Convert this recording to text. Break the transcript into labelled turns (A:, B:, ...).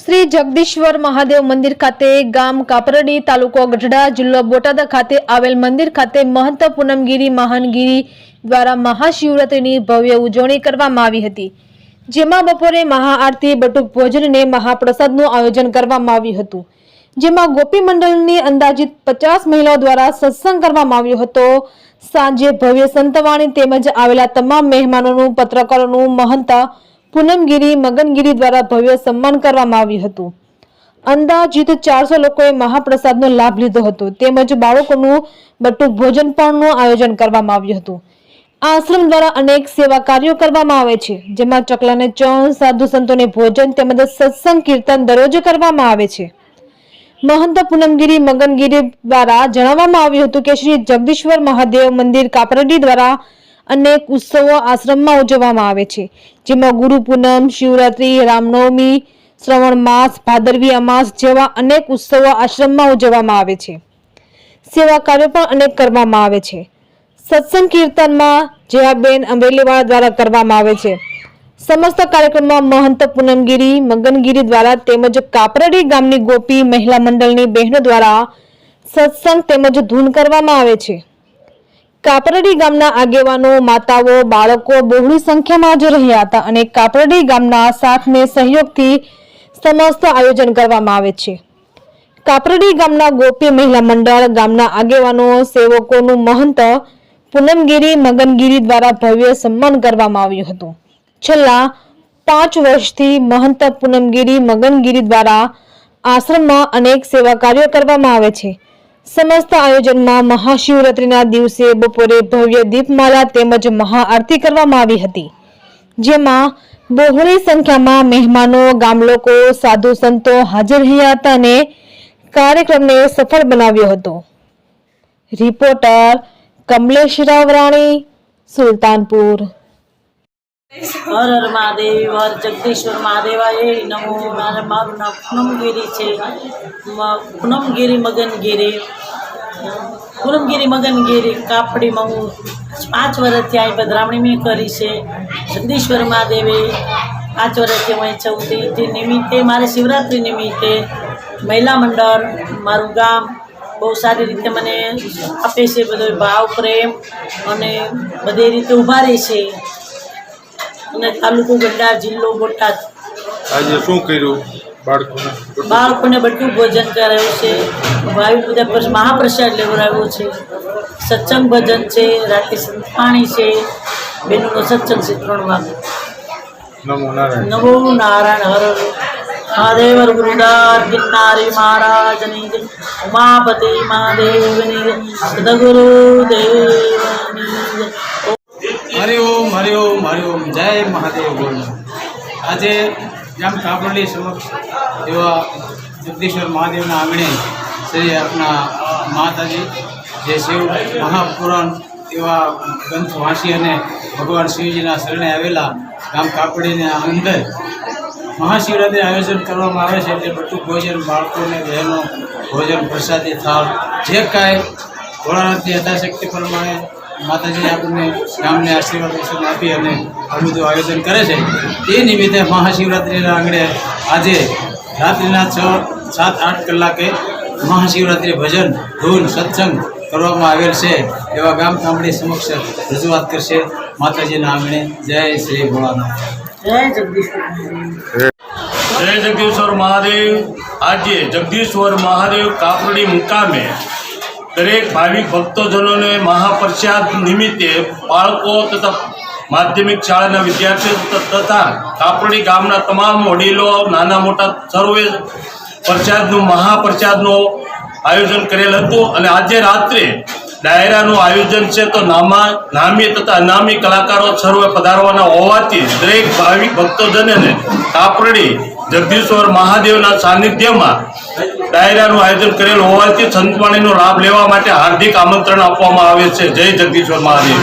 A: શ્રી જગદીશ્વર મહાદેવ મંદિર ખાતે ગામ કાપરડી તાલુકો ગઢડા જિલ્લો બોટાદ ખાતે આવેલ મંદિર ખાતે મહંત પૂનમગીરી મહાનગીરી દ્વારા મહાશિવરાત્રિની ભવ્ય ઉજવણી કરવામાં આવી હતી. જેમાં બપોરે મહાઆરતી, બટુક ભોજન અને મહાપ્રસાદનું આયોજન કરવામાં આવ્યું હતું. જેમાં ગોપી મંડળની અંદાજિત પચાસ મહિલાઓ દ્વારા સત્સંગ કરવામાં આવ્યો હતો. સાંજે ભવ્ય સંતવાણી તેમજ આવેલા તમામ મહેમાનોનું, પત્રકારોનું, મહંત પૂનમગીરી, મગનગીરી દ્વારા ભવ્ય સન્માન કરવામાં આવ્યું હતું. અંદાજિત ચારસો લોકોએ મહાપ્રસાદનો લાભ લીધો હતો. તેમજ બાળકોનું બટુક ભોજન પણનું આયોજન કરવામાં આવ્યું હતું. આશ્રમ દ્વારા અનેક સેવા કાર્યો કરવામાં આવે છે, જેમાં ચકલાને ચણ સાધુ સંતોને ભોજન તેમજ સત્સંગ કીર્તન દરરોજ કરવામાં આવે છે. મહંત પૂનમગીરી, મગનગીરી દ્વારા જણાવવામાં આવ્યું હતું કે શ્રી જગદીશ્વર મહાદેવ મંદિર કાપરડી દ્વારા અનેક ઉત્સવો આશ્રમમાં ઉજવવામાં આવે છે. જેમાં ગુરુ પૂનમ, શિવરાત્રી, રામનવમી, શ્રવણ માસ, ભાદરવી અમાસ જેવા અનેક ઉત્સવો આશ્રમમાં ઉજવવામાં આવે છે. સેવા કાર્યો પણ અનેક કરવામાં આવે છે. સત્સંગ કીર્તનમાં જયાબેન અમરેલીવાળા દ્વારા કરવામાં આવે છે. સમસ્ત કાર્યક્રમમાં મહંત પૂનમગીરી, મગનગીરી દ્વારા તેમજ કાપરડી ગામની ગોપી મહિલા મંડળની બહેનો દ્વારા સત્સંગ તેમજ ધૂન કરવામાં આવે છે. કાપરડી ગામના આગેવાનો, માતાઓ, બાળકો બહોળી સંખ્યામાં હાજર રહ્યા હતા અને કાપરડી ગામના સાથને સહયોગથી સમસ્ત આયોજન કરવામાં આવે છે. કાપરડી ગામના ગોપી મહિલા મંડળ ગામના આગેવાનો, સેવકોનું મહંત પૂનમગીરી મગનગીરી દ્વારા ભવ્ય સન્માન કરવામાં આવ્યું હતું. છેલ્લા પાંચ વર્ષથી મહંત પૂનમગીરી મગનગીરી દ્વારા આશ્રમમાં અનેક સેવા કાર્યો કરવામાં આવે છે. સમસ્ત આયોજનમાં મહાશિવરાત્રિના દિવસે બપોરે ભવ્ય દીપમાલા તેમજ મહાઆરતી કરવામાં આવી હતી, જેમાં બહોળી સંખ્યામાં મહેમાનો, ગામલોકો, સાધુ સંતો હાજર રહ્યા હતા અને કાર્યક્રમને સફળ બનાવ્યો હતો. રિપોર્ટર કમલેશ રાવરાણી સુલતાનપુર.
B: હર હર મહાદેવ, હર જગદીશ્વર મહાદેવાય નમો મારે મારું નામ પૂનમગીરી છે. પૂનમગીરી મગનગીરી. પૂનમગીરી મગનગીરી કાપડીમાં હું પાંચ વર્ષથી અહીં પધરામણી મેં કરી છે. જગદીશ્વર મહાદેવે પાંચ વર્ષથી હું ચૌથી તે નિમિત્તે, મારે શિવરાત્રિ નિમિત્તે મહિલા મંડળ, મારું ગામ બહુ સારી રીતે મને આપે છે. બધો ભાવ, પ્રેમ અને બધી રીતે ઊભા રહે છે. અને તાલુકો ગઢડા જિલ્લો બોટાદ
C: આજે શું કર્યું બાળકોને
B: બાળકોને બધું ભોજન કરાયું છે ભાવિ બધા પર મહાપ્રસાદ લેવડાવ્યો છે સત્સંગ ભજન છે રાતે પાણી છે બેનોનો સત્સંગ છે ત્રણ વાગે
C: નમો નારાયણ
B: હર. મહાદેવ ગુરુદાર ગિરનારી મહારાજની. ઉમાપતિ મહાદેવની. સદગુરુ દેવની.
D: હરિ ઓમ હરિ ઓમ જય મહાદેવ બોલ. આજે ગામ કાપરડી સમક્ષ એવા જગદીશ્વર મહાદેવના આંગણે શ્રી આપણા માતાજી, જે શિવ મહાપુરાણ એવા ગ્રંથ વાંચી અને ભગવાન શિવજીના શરણે આવેલા ગામ કાપડીના અંદર મહાશિવરાત્રિ આયોજન કરવામાં આવે છે. એટલે બધું ભોજન, બાળકોને બહેનો ભોજન, પ્રસાદી, થાળ, જે કાંઈ ભોળાનાથની યથાશક્તિ પ્રમાણે માતાજી આપણને ગામને આશીર્વાદ દર્શન આપી અને આ બધું આયોજન કરે છે. તે નિમિત્તે મહાશિવરાત્રિના આંગણે આજે રાત્રિના છ સાત આઠ કલાકે મહાશિવરાત્રિ ભજન ધૂન સત્સંગ કરવામાં આવેલ છે. એવા ગામ ગામડી સમક્ષ રજૂઆત કરશે માતાજીના આંગણે. જય શ્રી ભોળાનાથ.
B: જય જગદીશ્વર મહાદેવ.
E: જય જગદીશ્વર મહાદેવ. આજે જગદીશ્વર મહાદેવ કાપડી મુકામે દરેક ભાવિક ભક્તજનોને મહાપ્રસાદ નિમિત્તે બાળકો તથા માધ્યમિક શાળાના વિદ્યાર્થીઓ તથા કાપડી ગામના તમામ વડીલો, નાના મોટા સર્વે પ્રસાદનું, મહાપ્રસાદનું આયોજન કરેલ હતું અને આજે રાત્રે ડાયરાનું આયોજન છે તો નામા નામી તથા અનામી કલાકારો સર્વે પધારવાના હોવાથી દરેક ભાવિક ભક્તોજનોને કાપરડી જગદીશ્વર મહાદેવના સાનિધ્યમાં ડાયરાનું આયોજન કરેલ હોવાથી સંતવાણીનો લાભ લેવા માટે હાર્દિક આમંત્રણ આપવામાં આવે છે. જય જગદીશ્વર મહાદેવ.